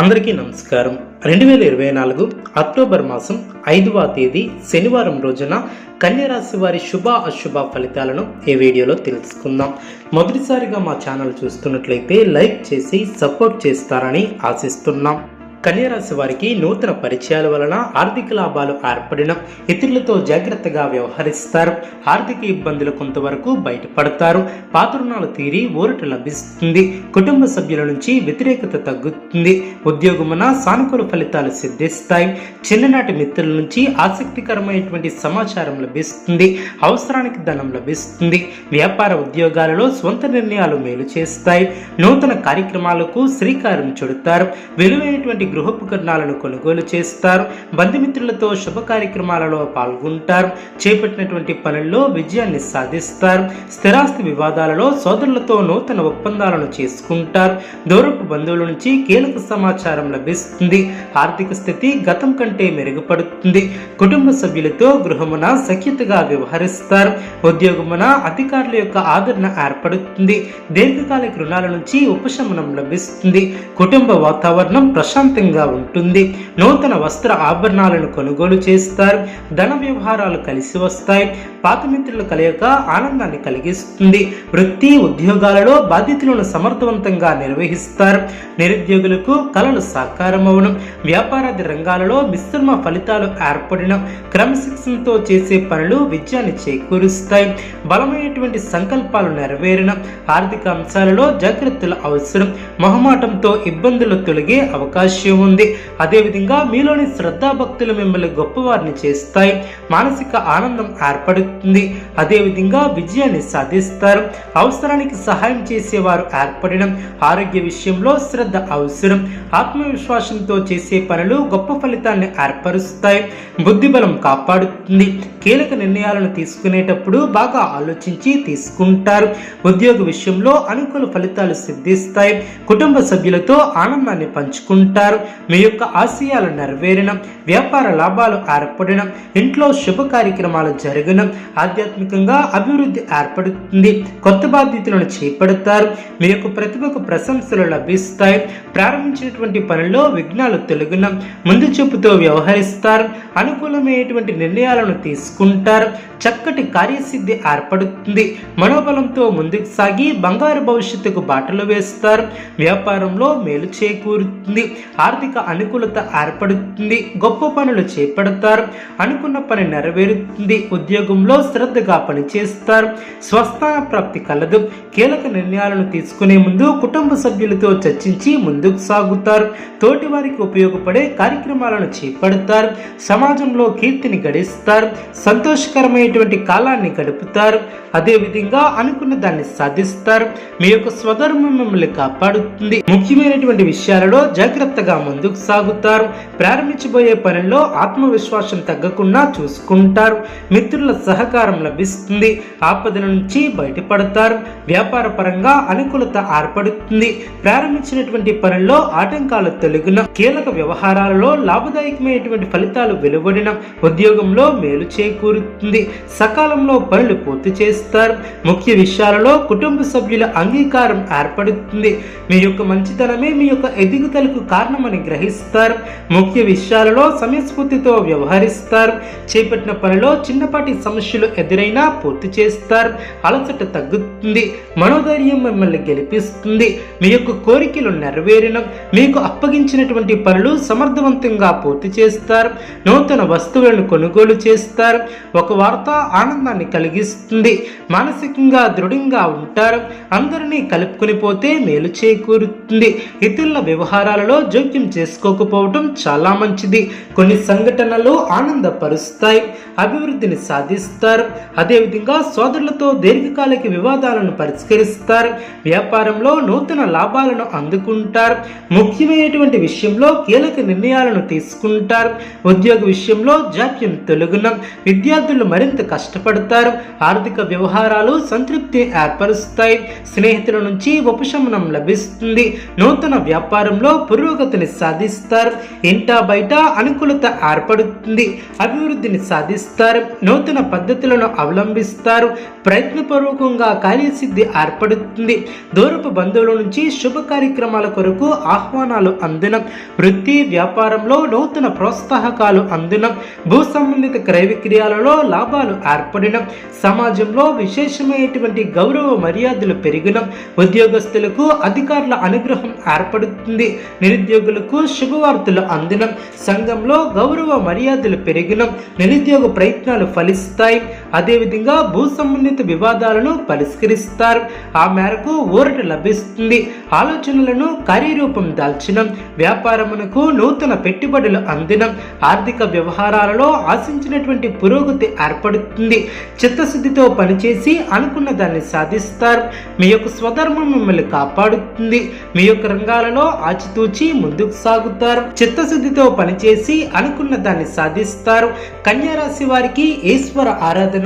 అందరికీ నమస్కారం. రెండు వేల ఇరవై నాలుగు అక్టోబర్ మాసం ఐదవ తేదీ శనివారం రోజున కన్యరాశి వారి శుభ అశుభ ఫలితాలను ఈ వీడియోలో తెలుసుకుందాం. మొదటిసారిగా మా ఛానల్ చూస్తున్నట్లయితే లైక్ చేసి సపోర్ట్ చేస్తారని ఆశిస్తున్నాం. కన్యరాశి వారికి నూతన పరిచయాల వలన ఆర్థిక లాభాలు ఏర్పడిన ఇతరులతో జాగ్రత్తగా వ్యవహరిస్తారు. ఆర్థిక ఇబ్బందులు కొంతవరకు బయటపడతారు. పాత రుణాలు తీరి ఊరట లభిస్తుంది. కుటుంబ సభ్యుల నుంచి వ్యతిరేకత తగ్గుతుంది. ఉద్యోగమున సానుకూల ఫలితాలు సిద్ధిస్తాయి. చిన్ననాటి మిత్రుల నుంచి ఆసక్తికరమైనటువంటి సమాచారం లభిస్తుంది. అవసరానికి ధనం లభిస్తుంది. వ్యాపార ఉద్యోగాలలో సొంత నిర్ణయాలు మేలు చేస్తాయి. నూతన కార్యక్రమాలకు శ్రీకారం చుడతారు. విలువైనటువంటి గృహోపకరణాలను కొనుగోలు చేస్తారు. బంధుమిత్రులతో శుభ కార్యక్రమాలలో పాల్గొంటారు. చేపట్టినటువంటి పనుల్లో విజయాన్ని సాధిస్తారు. స్థిరాస్తి వివాదాలలో సోదరులతో నూతన ఒప్పందాలను చేసుకుంటారు. దూరపు బంధువుల నుంచి కీలక సమాచారం లభిస్తుంది. ఆర్థిక స్థితి గతం కంటే మెరుగుపడుతుంది. కుటుంబ సభ్యులతో గృహమున సఖ్యతగా వ్యవహరిస్తారు. ఉద్యోగమున అధికారుల యొక్క ఆదరణ ఏర్పడుతుంది. దీర్ఘకాలిక రుణాల నుంచి ఉపశమనం లభిస్తుంది. కుటుంబ వాతావరణం ప్రశాంతంగా ఉంటుంది. నూతన వస్త్ర ఆభరణాలను కొనుగోలు చేస్తారు. ధన వ్యవహారాలు కలిసి వస్తాయి. పాత మిత్రుల కలయిక ఆనందాన్ని కలిగిస్తుంది. వృత్తి ఉద్యోగాలలో బాధ్యతలను సమర్థవంతంగా నిర్వహిస్తారు. నిరుద్యోగులకు కళలు సాకారమవడం వ్యాపారాది రంగాలలో మిశ్రమ ఫలితాలు ఏర్పడిన క్రమశిక్షణతో చేసే పనులు విజయాన్ని చేకూరుస్తాయి. బలమైనటువంటి సంకల్పాలు నెరవేరిన ఆర్థిక అంశాలలో జాగ్రత్తలు అవసరం మొహమాటంతో ఇబ్బందులు తొలగే అవకాశం ఉంది. అదేవిధంగా మీలోని శ్రద్ధాభక్తులు మిమ్మల్ని గొప్పవారిని చేస్తాయి. మానసిక ఆనందం ఏర్పడుతుంది. అదేవిధంగా విజయాన్ని సాధిస్తారు. అవసరానికి సహాయం చేసేవారు ఏర్పడడం ఆరోగ్య విషయంలో శ్రద్ధ అవసరం. ఆత్మవిశ్వాసంతో చేసే పనులు గొప్ప ఫలితాన్ని ఏర్పరుస్తాయి. బుద్ధిబలం కాపాడుతుంది. కీలక నిర్ణయాలను తీసుకునేటప్పుడు బాగా ఆలోచించి తీసుకుంటారు. ఉద్యోగ విషయంలో అనుకూల ఫలితాలు సిద్ధిస్తాయి. కుటుంబ సభ్యులతో ఆనందాన్ని పంచుకుంటారు. మీ యొక్క ఆశయాలు నెరవేరిన వ్యాపార లాభాలు ఏర్పడిన ఇంట్లో శుభ కార్యక్రమాలు జరగడం ఆధ్యాత్మికంగా అభివృద్ధి ఏర్పడుతుంది. కొత్త బాధ్యతలను చేపడతారు. మీ యొక్క ప్రతిభకు ప్రశంసలు లభిస్తాయి. ప్రారంభించినటువంటి పనుల్లో విఘ్నాలు తొలగిన ముందు చూపుతో వ్యవహరిస్తారు. అనుకూలమైనటువంటి నిర్ణయాలను తీసుకుంటారు. చక్కటి కార్యసిద్ధి ఏర్పడుతుంది. మనోబలంతో ముందుకు సాగి బంగారు భవిష్యత్తుకు బాటలు వేస్తారు. వ్యాపారంలో మేలు చేకూరుతుంది. ఆర్థిక అనుకూలత ఏర్పడుతుంది. గొప్ప పనులు చేపడతారు. అనుకున్న పని నెరవేరుతుంది. ఉద్యోగంలో శ్రద్ధగా పనిచేస్తారు. స్వస్థాన ప్రాప్తి కలదు. కీలక నిర్ణయాలను తీసుకునే ముందు కుటుంబ సభ్యులతో చర్చించి ముందుకు సాగుతారు. తోటి వారికి ఉపయోగపడే కార్యక్రమాలను చేపడతారు. సమాజంలో కీర్తిని గడిస్తారు. సంతోషకరమైనటువంటి కాలాన్ని గడుపుతారు. అదేవిధంగా అనుకున్న దాన్ని సాధిస్తారు. మీ యొక్క స్వధర్మం మిమ్మల్ని కాపాడుతుంది. ముఖ్యమైనటువంటి విషయాలలో జాగ్రత్తగా ముందుకు సాగుతారు. ప్రారంభించబోయే పనుల్లో ఆత్మవిశ్వాసం తగ్గకుండా చూసుకుంటారు. మిత్రుల సహకారం లభిస్తుంది. ఆపద నుంచి బయటపడతారు. వ్యాపార పరంగా అనుకూలత ఏర్పడుతుంది. ప్రారంభించినటువంటి పనుల్లో ఆటంకాలు తొలగిన కీలక వ్యవహారాలలో లాభదాయకమైనటువంటి ఫలితాలు వెలువడిన ఉద్యోగంలో మేలు చే చేకూరుతుంది. సకాలంలో పనులు పూర్తి చేస్తారు. ముఖ్య విషయాలలో కుటుంబ సభ్యుల అంగీకారం ఏర్పడుతుంది. మీ యొక్క మంచితనమే మీ యొక్క ఎదుగుదలకు కారణమని గ్రహిస్తారు. ముఖ్య విషయాలలో సమయస్ఫూర్తితో వ్యవహరిస్తారు. చేపట్టిన పనిలో చిన్నపాటి సమస్యలు ఎదురైనా పూర్తి చేస్తారు. అలసట తగ్గుతుంది. మనోధైర్యం మిమ్మల్ని గెలిపిస్తుంది. మీ యొక్క కోరికలు నెరవేరిన. మీకు అప్పగించినటువంటి పనులు సమర్థవంతంగా పూర్తి చేస్తారు. నూతన వస్తువులను కొనుగోలు చేస్తారు. ఒక వార్త ఆనందాన్ని కలిగిస్తుంది. మానసికంగా దృఢంగా ఉంటారు. అందరినీ కలుపుకొని పోతే మేలు చేకూరుతుంది. ఇతరుల వ్యవహారాలలో జోక్యం చేసుకోకపోవటం చాలా మంచిది. కొన్ని సంఘటనలు ఆనందపరుస్తాయి. అభివృద్ధిని సాధిస్తారు. అదేవిధంగా సోదరులతో దీర్ఘకాలిక వివాదాలను పరిష్కరిస్తారు. వ్యాపారంలో నూతన లాభాలను అందుకుంటారు. ముఖ్యమైనటువంటి విషయంలో కీలక నిర్ణయాలను తీసుకుంటారు. ఉద్యోగ విషయంలో జాప్యం తొలగున. విద్యార్థులు మరింత కష్టపడతారు. ఆర్థిక వ్యవహారాలు సంతృప్తి ఏర్పరుస్తాయి. స్నేహితుల నుంచి ఉపశమనం లభిస్తుంది. నూతన వ్యాపారంలో పురోగతిని సాధిస్తారు. ఇంటా బయట అనుకూలత ఏర్పడుతుంది. అభివృద్ధిని సాధిస్తారు. నూతన పద్ధతులను అవలంబిస్తారు. ప్రయత్నపూర్వకంగా కార్యసిద్ధి ఏర్పడుతుంది. దూరపు బంధువుల నుంచి శుభ కార్యక్రమాల కొరకు ఆహ్వానాలు అందనం. వృత్తి వ్యాపారంలో నూతన ప్రోత్సాహకాలు అందనం. భూ సంబంధిత క్రయ విక్రయాలలో లాభాలు ఏర్పడడం సమాజంలో విశేషమైనటువంటి గౌరవ మర్యాదలు పెరిగిన ఉద్యోగస్తులకు అధికారుల అనుగ్రహం ఏర్పడుతుంది నిరుద్యోగులకు శుభవార్తలు అందడం సంఘంలో గౌరవ మర్యాదలు పెరిగిన నిరుద్యోగ ప్రయత్నాలు ఫలిస్తాయి. అదేవిధంగా భూ సంబంధిత వివాదాలను పరిష్కరిస్తారు. ఆ మేరకు ఊరట లభిస్తుంది. ఆలోచనలను కార్యరూపం దాల్చడం వ్యాపారమునకు నూతన పెట్టుబడులు అందిన. ఆర్థిక వ్యవహారాలలో ఆశించినటువంటి పురోగతి ఏర్పడుతుంది. చిత్తశుద్ధితో పనిచేసి అనుకున్న దాన్ని సాధిస్తారు. మీ యొక్క స్వధర్మం మిమ్మల్ని కాపాడుతుంది. మీ యొక్క రంగాలలో ఆచితూచి ముందుకు సాగుతారు. చిత్తశుద్ధితో పనిచేసి అనుకున్న దాన్ని సాధిస్తారు. కన్యారాశి వారికి ఈశ్వర ఆరాధన